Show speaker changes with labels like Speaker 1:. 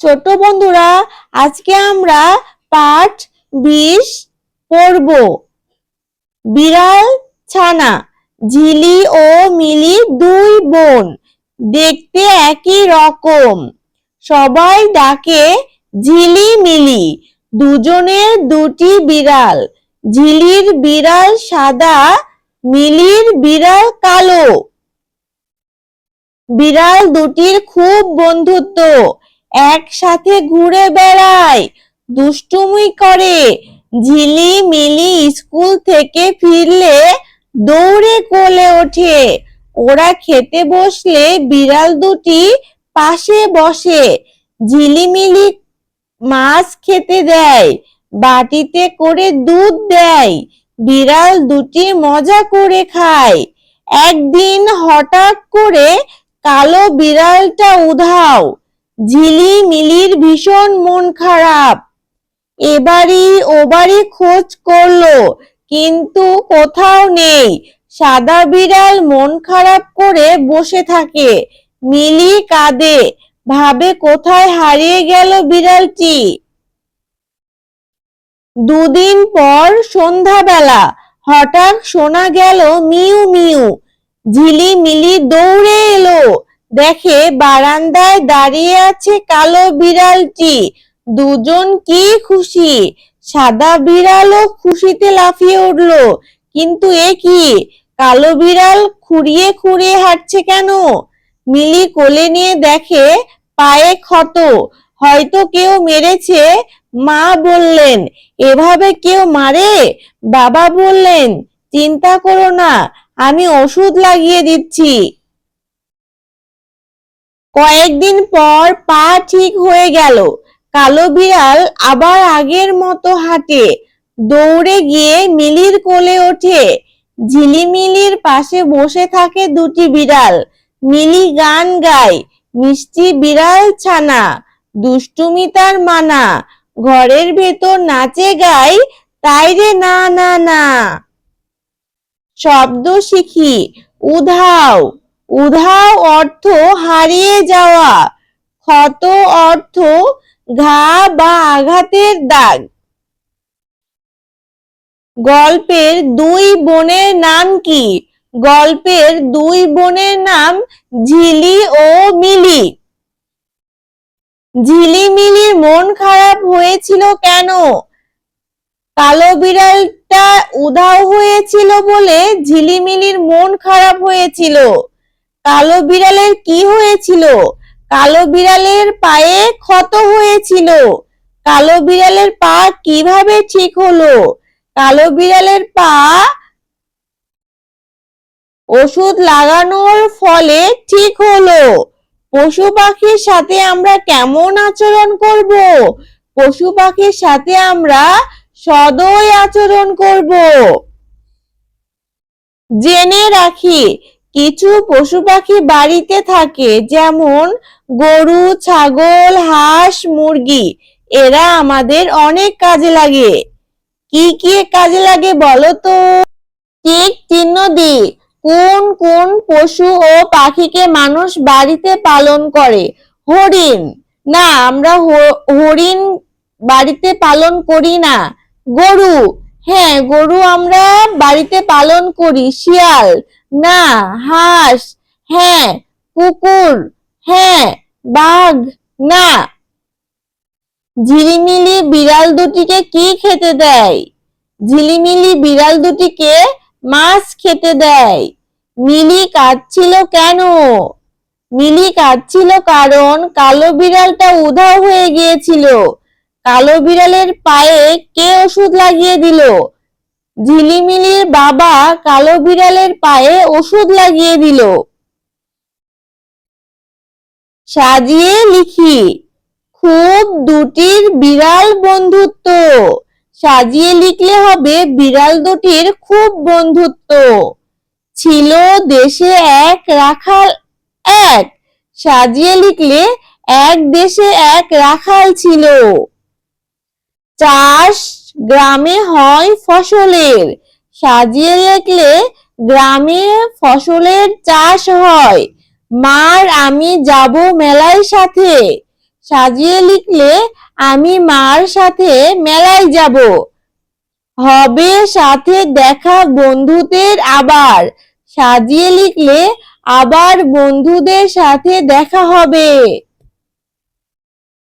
Speaker 1: ছোট বন্ধুরা, আজকে আমরা পাঠ বিশ পড়ব। বিড়াল, ছানা, ঝিলি ও মিলি দুই বোন, দেখতে একই রকম। সবাই ডাকে ঝিলি মিলি, দুজনের দুটি বিড়াল। ঝিলির বিড়াল সাদা, মিলির বিড়াল কালো। বিড়াল দুটির খুব বন্ধুত্ব। একসাথে ঘুরে বেড়ায়, দুষ্টুমি করে ঝিলি মিলি স্কুল থেকে ফিরলে দৌড়ে কোলে ওঠে। ওরা খেতে বসলে বিড়াল দুটি পাশে বসে, ঝিলিমিলি মাছ খেতে দেয়, বাটিতে করে দুধ দেয়, বিড়াল দুটি মজা করে খায়। একদিন হঠাৎ করে কালো বিড়ালটা উধাও ঝিলি মিলির ভীষণ মন খারাপ। এবারই, ওবারই খোঁজ করল, কিন্তু কোথাও নেই। সাদা বিড়াল মন খারাপ করে বসে থাকে। মিলি কাঁদে, ভাবে কোথায় হারিয়ে গেল বিড়ালটি। দুদিন পর সন্ধ্যাবেলা হঠাৎ শোনা গেল মিউ মিউ। ঝিলি মিলি দৌড়ে এলো। দেখে বারান্দায় দাঁড়িয়ে আছে কালো বিড়ালটি। দুজন কি খুশি? সাদা বিড়ালও খুশিতে লাফিয়ে উঠল। কিন্তু এ কি? কালো বিড়াল খুঁড়িয়ে খুঁড়িয়ে হাঁটছে কেন? মিলি কোলে নিয়ে দেখে পায়ে ক্ষত। হয়তো কেউ মেরেছে, মা বললেন। এভাবে কেউ মারে? বাবা বললেন, চিন্তা করো না, আমি ওষুধ লাগিয়ে দিচ্ছি। কয়েকদিন পর পা ঠিক হয়ে গেল। কালো বিড়াল আবার আগের মতো হাঁটে। দৌড়ে গিয়ে মিলির কোলে ওঠে। ঝিলিমিলির পাশে বসে থাকে দুটি বিড়াল। মিলি গান গায়, মিষ্টি বিড়াল ছানা দুষ্টুমি তার মানা। ঘরের ভেতর নাচে গায়, তাই রে না না না। শব্দ শিখি, উধাও। উধাও অর্থ হারিয়ে যাওয়া, ক্ষত অর্থ ঘা বা আঘাতের দাগ। গল্পের দুই বোনের নাম কি? গল্পের দুই বোনের নাম ঝিলি ও মিলি। ঝিলিমিলির মন খারাপ হয়েছিল কেন? কালো বিড়ালটা উধাও হয়েছিল বলে ঝিলিমিলির মন খারাপ হয়েছিল। কালো বিড়ালের কি হয়েছিল? কালো বিড়ালের পায়ে ক্ষত হয়েছিল। কালো বিড়ালের পা কীভাবে ঠিক হলো? কালো বিড়ালের পা ওষুধ লাগানোর ফলে ঠিক হলো। পশু পাখির সাথে আমরা কেমন আচরণ করব? পশু পাখির সাথে আমরা সদয় আচরণ করব। জেনে রাখি কিছু পশু পাখি বাড়িতে থাকে, যেমন গরু, ছাগল, হাঁস, মুরগি। এরা আমাদের অনেক কাজে লাগে। কি কি কাজে লাগে বলো তো? ঠিক চিহ্ন দি কোন কোন পশু ও পাখিকে মানুষ বাড়িতে পালন করে? হরিণ। না, আমরা হরিণ বাড়িতে পালন করি না। গরু। হ্যাঁ গরু আমরা বাড়িতে পালন করি, শিয়াল। না, হাঁস হ্যাঁ কুকুর হ্যাঁ বাঘ, না। ঝিলিমিলি বিড়াল দুটিকে কি খেতে দেয়? ঝিলিমিলি বিড়াল দুটিকে মাছ খেতে দেয়। মিলি কাঁদছিল কেন? মিলি কাঁদছিল কারণ কালো বিড়ালটা উধাও হয়ে গিয়েছিল। কালো বিড়ালের পায়ে কে ওষুধ লাগিয়ে দিল? ঝিলিমিলির বাবা কালো বিড়ালের পায়ে ওষুধ লাগিয়ে দিল। সাজিয়ে লিখি, খুব দুটির বিড়াল বন্ধুত্ব। সাজিয়ে লিখলে হবে, বিড়াল দুটির খুব বন্ধুত্ব। ছিল দেশে এক, রাখাল এক। সাজিয়ে লিখলে, এক দেশে এক রাখাল ছিল। চাষ গ্রামে হয় ফসলের। সাজিয়ে লিখলে গ্রামে ফসলের চাষ হয়। মার আমি যাব মেলায় সাথে। সাজিয়ে লিখলে আমি মার সাথে মেলায় যাব। হবে সাথে দেখা বন্ধুদের আবার। সাজিয়ে লিখলে আবার বন্ধুদের সাথে দেখা হবে।